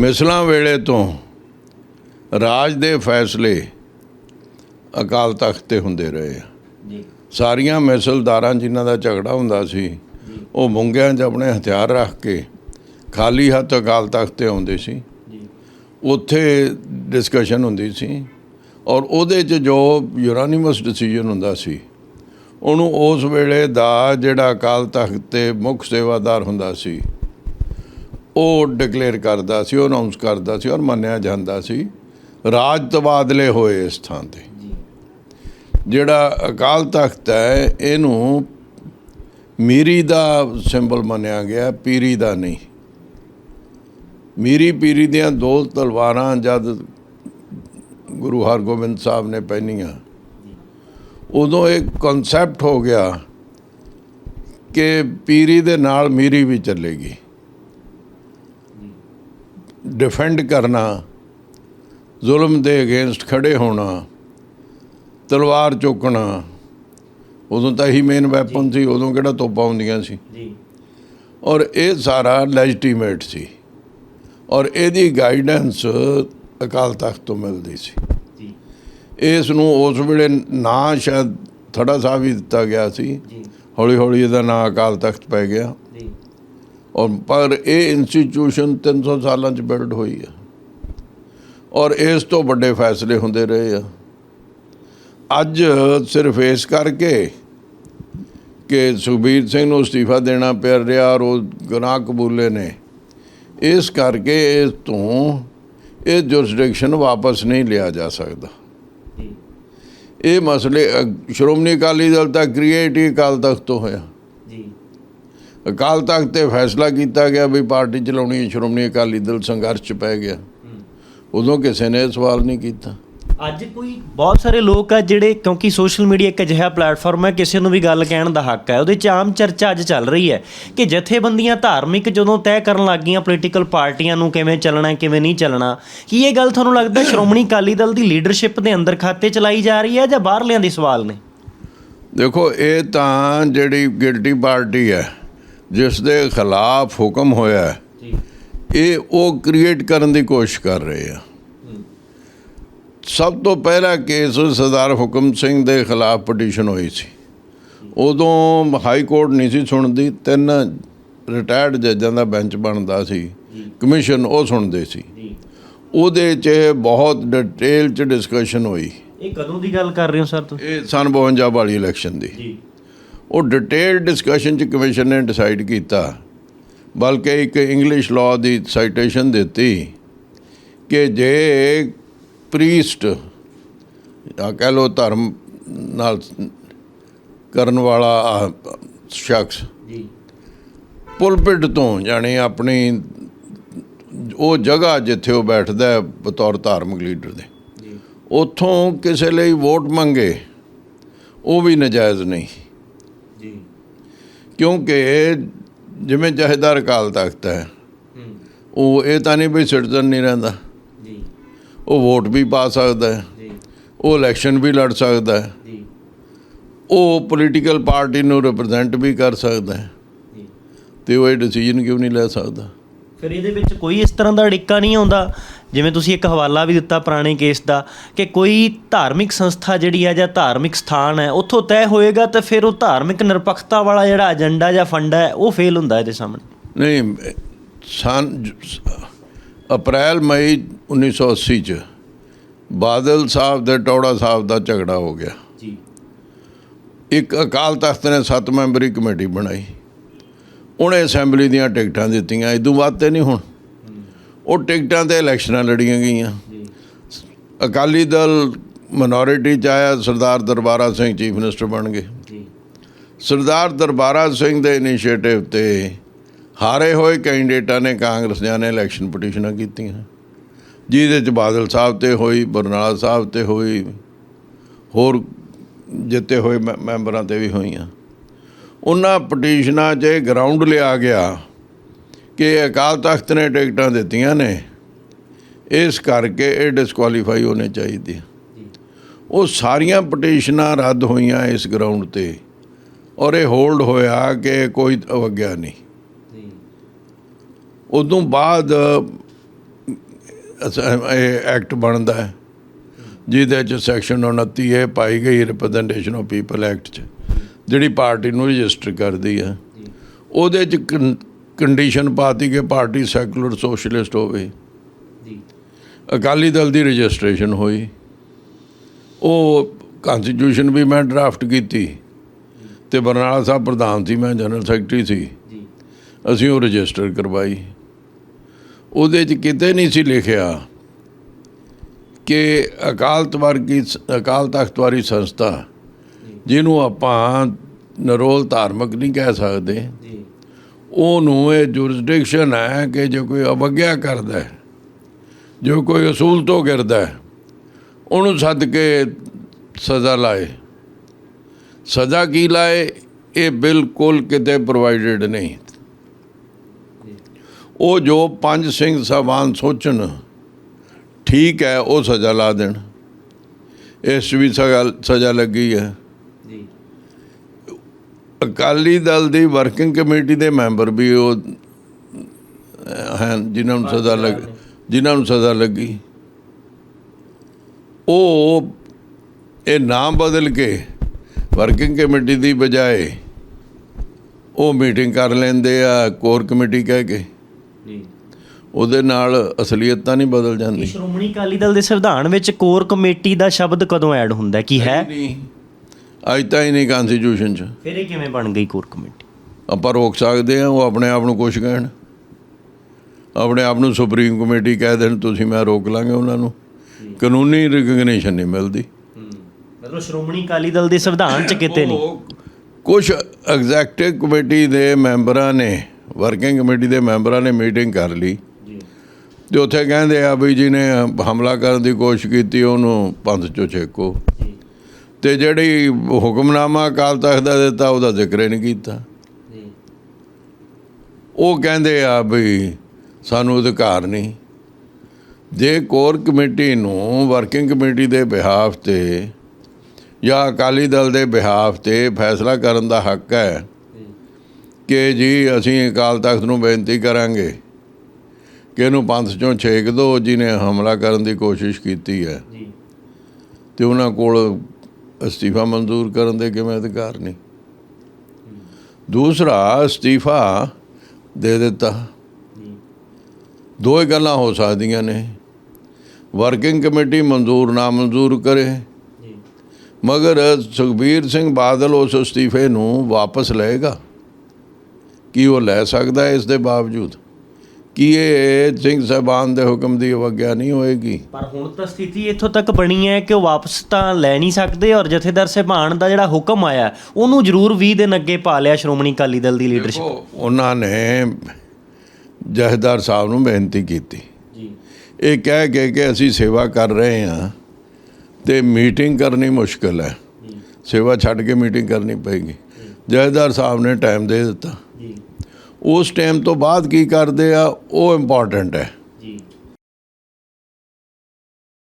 ਮਿਸਲਾਂ ਵੇਲੇ ਤੋਂ ਰਾਜ ਦੇ ਫੈਸਲੇ ਅਕਾਲ ਤਖਤ ਤੇ ਹੁੰਦੇ ਰਹੇ ਆ। ਜੀ। ਸਾਰੀਆਂ ਮਿਸਲਦਾਰਾਂ ਜਿਨ੍ਹਾਂ ਦਾ ਝਗੜਾ ਹੁੰਦਾ ਸੀ ਉਹ ਮੁੰਗਿਆਂ 'ਚ ਆਪਣੇ ਹਥਿਆਰ ਰੱਖ ਕੇ ਖਾਲੀ ਹੱਥ ਅਕਾਲ ਤਖਤ ਤੇ ਆਉਂਦੇ ਸੀ। ਜੀ। ਉੱਥੇ ਡਿਸਕਸ਼ਨ ਹੁੰਦੀ ਸੀ ਔਰ ਉਹਦੇ 'ਚ ਜੋ ਯੂਨਾਨੀਮਸ ਡਿਸੀਜਨ ਹੁੰਦਾ ਸੀ ਉਹਨੂੰ ਉਸ ਵੇਲੇ ਦਾ ਜਿਹੜਾ ਅਕਾਲ ਤਖਤ ਤੇ ਮੁੱਖ ਸੇਵਾਦਾਰ ਹੁੰਦਾ ਸੀ ਉਹ ਡਿਕਲੇਅਰ ਕਰਦਾ ਸੀ ਉਹ ਅਨਾਉਂਸ ਕਰਦਾ ਸੀ ਔਰ ਮੰਨਿਆ ਜਾਂਦਾ ਸੀ ਰਾਜ ਤਬਾਦਲੇ ਹੋਏ ਇਸ ਥਾਂ ਤੇ। ਜਿਹੜਾ ਅਕਾਲ ਤਖਤ ਹੈ ਇਹਨੂੰ ਮੀਰੀ ਦਾ ਸਿੰਬਲ ਮੰਨਿਆ ਗਿਆ ਪੀਰੀ ਦਾ ਨਹੀਂ। ਮੀਰੀ ਪੀਰੀ ਦੀਆਂ ਦੋ ਤਲਵਾਰਾਂ ਜਦ ਗੁਰੂ ਹਰਗੋਬਿੰਦ ਸਾਹਿਬ ਨੇ ਪਹਿਨੀਆਂ ਉਦੋਂ ਇੱਕ ਕਨਸੈਪਟ ਹੋ ਗਿਆ ਕਿ ਪੀਰੀ ਦੇ ਨਾਲ ਮੀਰੀ ਵੀ ਚੱਲੇਗੀ। ਡਿਫੈਂਡ ਕਰਨਾ ਜ਼ੁਲਮ ਦੇ ਅਗੇਂਸਟ ਖੜੇ ਹੋਣਾ ਤਲਵਾਰ ਚੁੱਕਣਾ ਉਦੋਂ ਤਾਂ ਹੀ ਮੇਨ ਵੈਪਨ ਸੀ ਉਦੋਂ ਕਿਹੜਾ ਤੋਪਾਂ ਹੁੰਦੀਆਂ ਸੀ? ਜੀ। ਔਰ ਇਹ ਸਾਰਾ ਲੈਜੀਟੀਮੇਟ ਸੀ। ਔਰ ਇਹਦੀ ਗਾਈਡੈਂਸ ਅਕਾਲ ਤਖਤ ਤੋਂ ਮਿਲਦੀ ਸੀ। ਜੀ। ਇਸ ਨੂੰ ਉਸ ਵੇਲੇ ਨਾਂ ਸ਼ਾਇਦ ਥੜਾ ਸਾਹਿਬ ਹੀ ਦਿੱਤਾ ਗਿਆ ਸੀ। ਜੀ। ਹੌਲੀ ਹੌਲੀ ਇਹਦਾ ਨਾਂ ਅਕਾਲ ਤਖਤ ਪੈ ਗਿਆ। ਔਰ ਪਰ ਇਹ ਇੰਸਟੀਚਿਊਸ਼ਨ 300 ਸਾਲਾਂ ਚ ਬਿਲਡ ਹੋਈ ਹੈ ਔਰ ਇਸ ਤੋਂ ਵੱਡੇ ਫੈਸਲੇ ਹੁੰਦੇ ਰਹੇ ਆ। ਅੱਜ ਸਿਰਫ ਇਸ ਕਰਕੇ ਕਿ ਸੁਖਬੀਰ ਸਿੰਘ ਨੂੰ ਅਸਤੀਫਾ ਦੇਣਾ ਪਿਆ ਰਿਹਾ ਔਰ ਉਹ ਗੁਨਾਹ ਕਬੂਲੇ ਨੇ। ਇਸ ਕਰਕੇ ਇਸ ਤੋਂ ਇਹ ਜੁਰਿਸਡਿਕਸ਼ਨ ਵਾਪਸ ਨਹੀਂ ਲਿਆ ਜਾ ਸਕਦਾ। ਇਹ ਮਸਲੇ ਸ਼੍ਰੋਮਣੀ ਅਕਾਲੀ ਦਲ ਤਾਂ ਕ੍ਰੀਏਟ ਹੀ ਅਕਾਲ ਤਖਤ ਤੋਂ ਹੋਇਆ। ਅਕਾਲ ਤਖਤ ਤੇ ਫੈਸਲਾ ਕੀਤਾ ਗਿਆ ਵੀ ਪਾਰਟੀ ਚਲਾਉਣੀ ਹੈ ਸ਼੍ਰੋਮਣੀ ਅਕਾਲੀ ਦਲ ਸੰਘਰਸ਼ 'ਚ ਪੈ ਗਿਆ। ਉਦੋਂ ਕਿਸੇ ਨੇ ਸਵਾਲ ਨਹੀਂ ਕੀਤਾ। ਅੱਜ ਕੋਈ ਬਹੁਤ ਸਾਰੇ ਲੋਕ ਆ ਜਿਹੜੇ ਕਿਉਂਕਿ ਸੋਸ਼ਲ ਮੀਡੀਆ ਇੱਕ ਅਜਿਹਾ ਪਲੇਟਫਾਰਮ ਹੈ ਕਿਸੇ ਨੂੰ ਵੀ ਗੱਲ ਕਹਿਣ ਦਾ ਹੱਕ ਹੈ। ਉਹਦੇ 'ਚ ਆਮ ਚਰਚਾ ਅੱਜ ਚੱਲ ਰਹੀ ਹੈ ਕਿ ਜਥੇਬੰਦੀਆਂ ਧਾਰਮਿਕ ਜਦੋਂ ਤੈਅ ਕਰਨ ਲੱਗ ਗਈਆਂ ਪੋਲੀਟੀਕਲ ਪਾਰਟੀਆਂ ਨੂੰ ਕਿਵੇਂ ਚੱਲਣਾ ਹੈ, ਕਿਵੇਂ ਨਹੀਂ ਚੱਲਣਾ ਕੀ ਇਹ ਗੱਲ ਤੁਹਾਨੂੰ ਲੱਗਦਾ ਸ਼੍ਰੋਮਣੀ ਅਕਾਲੀ ਦਲ ਦੀ ਲੀਡਰਸ਼ਿਪ ਦੇ ਅੰਦਰ ਖਾਤੇ ਚਲਾਈ ਜਾ ਰਹੀ ਹੈ ਜਾਂ ਬਾਹਰਲਿਆਂ ਦੇ ਸਵਾਲ ਨੇ? ਦੇਖੋ ਇਹ ਤਾਂ ਜਿਹੜੀ ਗਿਲਟੀ ਪਾਰਟੀ ਹੈ ਜਿਸ ਦੇ ਖਿਲਾਫ ਹੁਕਮ ਹੋਇਆ ਹੈ, ਜੀ ਇਹ ਉਹ ਕ੍ਰੀਏਟ ਕਰਨ ਦੀ ਕੋਸ਼ਿਸ਼ ਕਰ ਰਹੇ ਆ। ਸਭ ਤੋਂ ਪਹਿਲਾ ਕੇਸ ਸਰਦਾਰ ਹੁਕਮ ਸਿੰਘ ਦੇ ਖਿਲਾਫ ਪਟੀਸ਼ਨ ਹੋਈ ਸੀ। ਉਦੋਂ ਹਾਈ ਕੋਰਟ ਨਹੀਂ ਸੀ ਸੁਣਦੀ ਤਿੰਨ ਰਿਟਾਇਰਡ ਜੱਜਾਂ ਦਾ ਬੈਂਚ ਬਣਦਾ ਸੀ ਕਮਿਸ਼ਨ ਉਹ ਸੁਣਦੇ ਸੀ। ਉਹਦੇ 'ਚ ਬਹੁਤ ਡਿਟੇਲ 'ਚ ਡਿਸਕਸ਼ਨ ਹੋਈ। ਇਹ ਕਦੋਂ ਦੀ ਗੱਲ ਕਰ ਰਹੇ ਹੋ ਸਰ ਤੁਸੀਂ? ਇਹ ਸਨ 52 ਵਾਲੀ ਇਲੈਕਸ਼ਨ ਦੀ। ਜੀ। ਉਹ ਡਿਟੇਲ ਡਿਸਕਸ਼ਨ 'ਚ ਕਮਿਸ਼ਨ ਨੇ ਡਿਸਾਈਡ ਕੀਤਾ। ਬਲਕਿ ਇੱਕ ਇੰਗਲਿਸ਼ ਲਾਅ ਦੀ ਸਾਈਟੇਸ਼ਨ ਦਿੱਤੀ ਕਿ ਜੇ ਪ੍ਰੀਸਟ ਆ ਕਹਿ ਲੋ ਧਰਮ ਨਾਲ ਕਰਨ ਵਾਲਾ ਸ਼ਖਸ ਜੀ। ਪੁਲਪਿਟ ਤੋਂ ਜਾਣੀ ਆਪਣੀ ਉਹ ਜਗ੍ਹਾ ਜਿੱਥੇ ਉਹ ਬੈਠਦਾ ਹੈ ਬਤੌਰ ਧਾਰਮਿਕ ਲੀਡਰ ਦੇ। ਜੀ। ਉੱਥੋਂ ਕਿਸੇ ਲਈ ਵੋਟ ਮੰਗੇ ਉਹ ਵੀ ਨਜਾਇਜ਼ ਨਹੀਂ। ਕਿਉਂਕਿ ਜਿਵੇਂ ਜਹੇਦਾਰ ਅਕਾਲ ਤਖਤ ਹੈ ਹੂੰ। ਉਹ ਇਹ ਤਾਂ ਨਹੀਂ ਵੀ ਸਿਟੀਜ਼ਨ ਨਹੀਂ ਰਹਿੰਦਾ। ਜੀ। ਉਹ ਵੋਟ ਵੀ ਪਾ ਸਕਦਾ ਹੈ। ਜੀ। ਉਹ ਇਲੈਕਸ਼ਨ ਵੀ ਲੜ ਸਕਦਾ ਹੈ। ਜੀ। ਉਹ ਪੋਲੀਟੀਕਲ ਪਾਰਟੀ ਨੂੰ ਰਿਪਰੈਜ਼ੈਂਟ ਵੀ ਕਰ ਸਕਦਾ ਹੈ। ਜੀ। ਤੇ ਉਹ ਇਹ ਡਿਸੀਜਨ ਕਿਉਂ ਨਹੀਂ ਲੈ ਸਕਦਾ? ਫਿਰ ਇਹਦੇ ਵਿੱਚ ਕੋਈ ਇਸ ਤਰ੍ਹਾਂ ਦਾ ਅੜਿੱਕਾ ਨਹੀਂ ਆਉਂਦਾ ਜਿਵੇਂ ਤੁਸੀਂ ਇੱਕ ਹਵਾਲਾ ਵੀ ਦਿੱਤਾ ਪੁਰਾਣੇ ਕੇਸ ਦਾ ਕਿ ਕੋਈ ਧਾਰਮਿਕ ਸੰਸਥਾ ਜਿਹੜੀ ਹੈ ਜਾਂ ਧਾਰਮਿਕ ਸਥਾਨ ਹੈ ਉੱਥੋਂ ਤੈਅ ਹੋਏਗਾ ਤਾਂ ਫਿਰ ਉਹ ਧਾਰਮਿਕ ਨਿਰਪੱਖਤਾ ਵਾਲਾ ਜਿਹੜਾ ਏਜੰਡਾ ਜਾਂ ਫੰਡਾ ਹੈ ਉਹ ਫੇਲ ਹੁੰਦਾ ਇਹਦੇ ਸਾਹਮਣੇ। ਨਹੀਂ ਸਨ ਅਪ੍ਰੈਲ ਮਈ 1980 ਚ ਬਾਦਲ ਸਾਹਿਬ ਦੇ ਟੌੜਾ ਸਾਹਿਬ ਦਾ ਝਗੜਾ ਹੋ ਗਿਆ। ਜੀ। ਇੱਕ ਅਕਾਲ ਤਖਤ ਨੇ ਸੱਤ ਮੈਂਬਰੀ ਕਮੇਟੀ ਬਣਾਈ। ਉਹਨੇ ਅਸੈਂਬਲੀ ਦੀਆਂ ਟਿਕਟਾਂ ਦਿੱਤੀਆਂ ਇਦੋਂ ਬਾਅਦ ਤੇ ਨਹੀਂ ਹੁਣ। ਉਹ ਟਿਕਟਾਂ ਤੇ ਇਲੈਕਸ਼ਨਾਂ ਲੜੀਆਂ ਗਈਆਂ। ਜੀ ਅਕਾਲੀ ਦਲ ਮਿਨੋਰਿਟੀ ਚ ਆਇਆ, ਸਰਦਾਰ ਦਰਬਾਰਾ ਸਿੰਘ ਚੀਫ ਮਿਨਿਸਟਰ ਬਣ ਗਏ। ਸਰਦਾਰ ਦਰਬਾਰਾ ਸਿੰਘ ਦੇ ਇਨੀਸ਼ੀਏਟਿਵ ਤੇ ਹਾਰੇ ਹੋਏ ਕੈਂਡੀਡੇਟਾਂ ਨੇ, ਕਾਂਗਰਸੀਆਂ ਨੇ ਇਲੈਕਸ਼ਨ ਪਟੀਸ਼ਨਾਂ ਕੀਤੀਆਂ। ਜਿਹਦੇ ਚ ਬਾਦਲ ਸਾਹਿਬ ਤੇ ਹੋਈ, ਬਰਨਾਲਾ ਸਾਹਿਬ ਤੇ ਹੋਈ, ਹੋਰ ਜਿੱਤੇ ਹੋਏ ਮੈ- ਮੈਂਬਰਾਂ ਤੇ ਵੀ ਹੋਈਆਂ। ਉਹਨਾਂ ਪਟੀਸ਼ਨਾਂ 'ਚ ਗਰਾਊਂਡ ਲਿਆ ਗਿਆ ਕਿ ਅਕਾਲ ਤਖਤ ਨੇ ਟਿਕਟਾਂ ਦਿੱਤੀਆਂ ਨੇ। ਇਸ ਕਰਕੇ ਇਹ ਡਿਸਕੁਆਲੀਫਾਈ ਹੋਣੇ ਚਾਹੀਦੇ। ਉਹ ਸਾਰੀਆਂ ਪਟੀਸ਼ਨਾਂ ਰੱਦ ਹੋਈਆਂ ਇਸ ਗਰਾਊਂਡ ਤੇ ਔਰ ਇਹ ਹੋਲਡ ਹੋਇਆ ਕਿ ਕੋਈ ਅਵਗਿਆ ਨਹੀਂ। ਉਦੋਂ ਬਾਅਦ ਇਹ ਐਕਟ ਬਣਦਾ ਹੈ, ਜਿਹਦੇ ਚ ਸੈਕਸ਼ਨ 29 ਇਹ ਪਾਈ ਗਈ ਰਿਪਰੈਜ਼ੈਂਟੇਸ਼ਨ ਆਫ ਪੀਪਲ ਐਕਟ ਚ। ਜਿਹੜੀ ਪਾਰਟੀ ਨੂੰ ਰਜਿਸਟਰ ਕਰਦੀ ਹੈ ਉਹਦੇ ਚ ਕੰਡੀਸ਼ਨ ਪਾਤੀ ਕਿ ਪਾਰਟੀ ਸੈਕੂਲਰ ਸੋਸ਼ਲਿਸਟ ਹੋਵੇ। ਜੀ। ਅਕਾਲੀ ਦਲ ਦੀ ਰਜਿਸਟ੍ਰੇਸ਼ਨ ਹੋਈ। ਉਹ ਕਨਸਟੀਟਿਊਸ਼ਨ ਵੀ ਮੈਂ ਡਰਾਫਟ ਕੀਤੀ ਤੇ ਬਰਨਾਲਾ ਸਾਹਿਬ ਪ੍ਰਧਾਨ ਸੀ ਮੈਂ ਜਨਰਲ ਸੈਕਟਰੀ ਸੀ। ਜੀ। ਅਸੀਂ ਉਹ ਰਜਿਸਟਰ ਕਰਵਾਈ। ਉਹਦੇ 'ਚ ਕਿਤੇ ਨਹੀਂ ਸੀ ਲਿਖਿਆ ਕਿ ਅਕਾਲ ਤਵਰਗੀ ਅਕਾਲ ਤਖਤ ਵਾਲੀ ਸੰਸਥਾ ਜਿਹਨੂੰ ਆਪਾਂ ਨਰੋਲ ਧਾਰਮਿਕ ਨਹੀਂ ਕਹਿ ਸਕਦੇ। ਜੀ। ਉਹਨੂੰ ਇਹ ਜੁਰਿਸਡਿਕਸ਼ਨ ਹੈ ਕਿ ਜੋ ਕੋਈ ਅਵਗਿਆ ਕਰਦਾ ਹੈ ਜੋ ਕੋਈ ਅਸੂਲ ਤੋਂ ਗਿਰਦਾ ਹੈ ਉਹਨੂੰ ਸੱਦ ਕੇ ਸਜ਼ਾ ਲਾਏ। ਸਜ਼ਾ ਕੀ ਲਾਏ? ਇਹ ਬਿਲਕੁਲ ਕਿਤੇ ਪ੍ਰੋਵਾਈਡਡ ਨਹੀਂ। ਉਹ ਜੋ ਪੰਜ ਸਿੰਘ ਸਾਹਿਬਾਨ ਸੋਚਣ ਠੀਕ ਹੈ ਉਹ ਸਜ਼ਾ ਲਾ ਦੇਣ। ਇਸ ਵੀ ਸਜ਼ਾ ਲੱਗੀ ਹੈ। ਅਕਾਲੀ ਦਲ ਦੀ ਵਰਕਿੰਗ ਕਮੇਟੀ ਦੇ ਮੈਂਬਰ ਵੀ ਉਹ ਹਨ ਜਿਨ੍ਹਾਂ ਨੂੰ ਸਜ਼ਾ ਲੱਗ ਜਿਨ੍ਹਾਂ ਨੂੰ ਸਜ਼ਾ ਲੱਗੀ। ਉਹ ਇਹ ਨਾਮ ਬਦਲ ਕੇ ਵਰਕਿੰਗ ਕਮੇਟੀ ਦੀ ਬਜਾਏ ਉਹ ਮੀਟਿੰਗ ਕਰ ਲੈਂਦੇ ਆ ਕੋਰ ਕਮੇਟੀ ਕਹਿ ਕੇ। ਜੀ। ਉਹਦੇ ਨਾਲ ਅਸਲੀਅਤ ਤਾਂ ਨਹੀਂ ਬਦਲ ਜਾਂਦੀ ਸ਼੍ਰੋਮਣੀ ਅਕਾਲੀ ਦਲ ਦੇ ਸੰਵਿਧਾਨ ਵਿੱਚ ਕੋਰ ਕਮੇਟੀ ਦਾ ਸ਼ਬਦ ਕਦੋਂ ਐਡ ਹੁੰਦਾ? ਕੀ ਹੈ? ਨਹੀਂ। ਅੱਜ ਤਾਂ ਹੀ ਨਹੀਂ ਕਨਸਟੀਟਿਊਸ਼ਨ 'ਚ। ਫਿਰ ਇਹ ਕਿਵੇਂ ਬਣ ਗਈ ਕੋਰ ਕਮੇਟੀ ਆਪਾਂ ਰੋਕ ਸਕਦੇ ਆ ਉਹ ਆਪਣੇ ਆਪ ਨੂੰ ਕੁਛ ਕਹਿਣ। ਆਪਣੇ ਆਪ ਨੂੰ ਸੁਪਰੀਮ ਕਮੇਟੀ ਕਹਿ ਦੇਣ ਤੁਸੀਂ ਮੈਂ ਰੋਕ ਲਾਂਗੇ ਉਹਨਾਂ ਨੂੰ। ਕਾਨੂੰਨੀ ਰਿਕਗਨੀਸ਼ਨ ਨਹੀਂ ਮਿਲਦੀ। ਮਤਲਬ ਸ਼੍ਰੋਮਣੀ ਅਕਾਲੀ ਦਲ ਦੇ ਸੰਵਿਧਾਨ 'ਚ ਕਿਤੇ ਨਹੀਂ। ਕੁਝ ਐਗਜ਼ੈਕਟਿਵ ਕਮੇਟੀ ਦੇ ਮੈਂਬਰਾਂ ਨੇ ਵਰਕਿੰਗ ਕਮੇਟੀ ਦੇ ਮੈਂਬਰਾਂ ਨੇ ਮੀਟਿੰਗ ਕਰ ਲਈ। ਜੀ। ਤੇ ਉੱਥੇ ਕਹਿੰਦੇ ਆ ਵੀ ਜਿਹਨੇ ਹਮਲਾ ਕਰਨ ਦੀ ਕੋਸ਼ਿਸ਼ ਕੀਤੀ ਉਹਨੂੰ ਪੰਥ ਚੋਂ ਛੇਕੋ। ਜੀ ਤੇ ਜਿਹੜੀ ਹੁਕਮਨਾਮਾ ਅਕਾਲ ਤਖਤ ਦਾ ਦਿੱਤਾ ਉਹਦਾ ਜ਼ਿਕਰ ਹੀ ਨਹੀਂ ਕੀਤਾ। ਉਹ ਕਹਿੰਦੇ ਆ ਵੀ ਸਾਨੂੰ ਅਧਿਕਾਰ ਨਹੀਂ। ਜੇ ਕੋਰ ਕਮੇਟੀ ਨੂੰ ਵਰਕਿੰਗ ਕਮੇਟੀ ਦੇ ਬਿਹਾਫ ਤੇ ਜਾਂ ਅਕਾਲੀ ਦਲ ਦੇ ਬਿਹਾਫ ਤੇ ਫੈਸਲਾ ਕਰਨ ਦਾ ਹੱਕ ਹੈ ਕਿ ਜੀ ਅਸੀਂ ਅਕਾਲ ਤਖਤ ਨੂੰ ਬੇਨਤੀ ਕਰਾਂਗੇ ਕਿ ਇਹਨੂੰ ਪੰਥ ਚੋਂ ਛੇਕ ਦਿਓ ਜਿਹਨੇ ਹਮਲਾ ਕਰਨ ਦੀ ਕੋਸ਼ਿਸ਼ ਕੀਤੀ ਹੈ। ਜੀ। ਤੇ ਉਹਨਾਂ ਕੋਲ ਅਸਤੀਫਾ ਮਨਜ਼ੂਰ ਕਰਨ ਦੇ ਕਿਵੇਂ ਅਧਿਕਾਰ ਨਹੀਂ ਦੂਸਰਾ, ਅਸਤੀਫਾ ਦੇ ਦਿੱਤਾ। ਜੀ ਦੋ ਹੀ ਗੱਲਾਂ ਹੋ ਸਕਦੀਆਂ ਨੇ। ਵਰਕਿੰਗ ਕਮੇਟੀ ਮਨਜ਼ੂਰ ਨਾ ਮਨਜ਼ੂਰ ਕਰੇ। ਮਗਰ ਸੁਖਬੀਰ ਸਿੰਘ ਬਾਦਲ ਉਸ ਅਸਤੀਫੇ ਨੂੰ ਵਾਪਸ ਲਏਗਾ। ਕੀ ਉਹ ਲੈ ਸਕਦਾ ਇਸ ਦੇ ਬਾਵਜੂਦ? ਕੀ ਇਹ ਸਿੰਘ ਸਾਹਿਬਾਨ ਦੇ ਹੁਕਮ ਦੀ ਅਵਗਿਆ ਨਹੀਂ ਹੋਏਗੀ? ਪਰ ਹੁਣ ਤਾਂ ਸਥਿਤੀ ਇੱਥੋਂ ਤੱਕ ਬਣੀ ਹੈ ਕਿ ਉਹ ਵਾਪਸ ਤਾਂ ਲੈ ਨਹੀਂ ਸਕਦੇ ਔਰ ਜਥੇਦਾਰ ਸਹਿਬਾਨ ਦਾ ਜਿਹੜਾ ਹੁਕਮ ਆਇਆ ਉਹਨੂੰ ਜ਼ਰੂਰ 20 ਦਿਨ ਅੱਗੇ ਪਾ ਲਿਆ ਸ਼੍ਰੋਮਣੀ ਅਕਾਲੀ ਦਲ ਦੀ ਲੀਡਰਸ਼ਿਪ ਉਹਨਾਂ ਨੇ ਜਹਦਾਰ ਸਾਹਿਬ ਨੂੰ ਬੇਨਤੀ ਕੀਤੀ। ਜੀ। ਇਹ ਕਹਿ ਕੇ ਕਿ ਅਸੀਂ ਸੇਵਾ ਕਰ ਰਹੇ ਹਾਂ ਤੇ ਮੀਟਿੰਗ ਕਰਨੀ ਮੁਸ਼ਕਲ ਹੈ। ਸੇਵਾ ਛੱਡ ਕੇ ਮੀਟਿੰਗ ਕਰਨੀ ਪਏਗੀ। ਜਹਦਾਰ ਸਾਹਿਬ ਨੇ ਟਾਈਮ ਦੇ ਦਿੱਤਾ। ਜੀ। ਉਸ ਟਾਈਮ ਤੋਂ ਬਾਅਦ ਕੀ ਕਰਦੇ ਆ? ਉਹ ਇੰਪੋਰਟੈਂਟ ਹੈ।